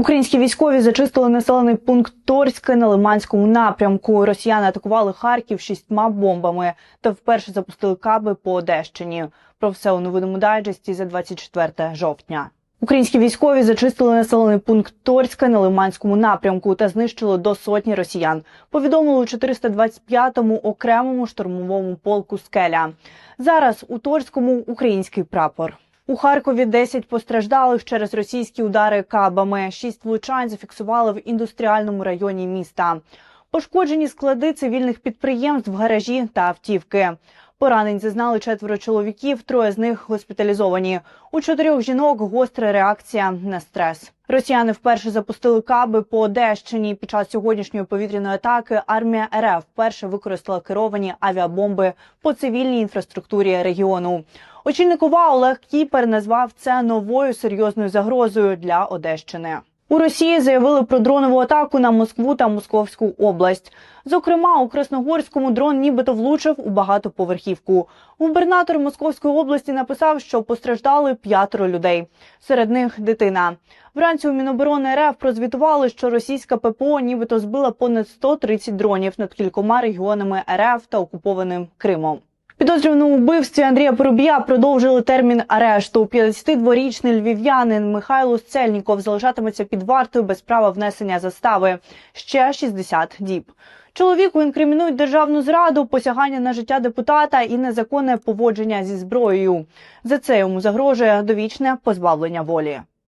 Українські військові зачистили населений пункт Торське на Лиманському напрямку. Росіяни атакували Харків шістьма бомбами та вперше запустили каби по Одещині. Про все у новинному дайджесті за 24 жовтня. Українські військові зачистили населений пункт Торське на Лиманському напрямку та знищили до сотні росіян. Повідомили у 425-му окремому штурмовому полку Скеля. Зараз у Торському український прапор. У Харкові 10 постраждалих через російські удари кабами. Шість влучань зафіксували в індустріальному районі міста. Пошкоджені склади цивільних підприємств, гаражі та автівки. Поранень зазнали четверо чоловіків, троє з них госпіталізовані. У чотирьох жінок гостра реакція на стрес. Росіяни вперше запустили каби по Одещині. Під час сьогоднішньої повітряної атаки армія РФ вперше використала керовані авіабомби по цивільній інфраструктурі регіону. Очільник ОВА Олег Кіпер назвав це новою серйозною загрозою для Одещини. У Росії заявили про дронову атаку на Москву та Московську область. Зокрема, у Красногорському дрон нібито влучив у багатоповерхівку. Губернатор Московської області написав, що постраждали п'ятеро людей. Серед них дитина. Вранці у Міноборони РФ прозвітували, що російська ППО нібито збила понад 130 дронів над кількома регіонами РФ та окупованим Кримом. Підозрюваному вбивстві Андрія Порубія продовжили термін арешту. 52-річний львів'янин Михайло Сцельніков залишатиметься під вартою без права внесення застави ще 60 діб. Чоловіку інкримінують державну зраду, посягання на життя депутата і незаконне поводження зі зброєю. За це йому загрожує довічне позбавлення волі.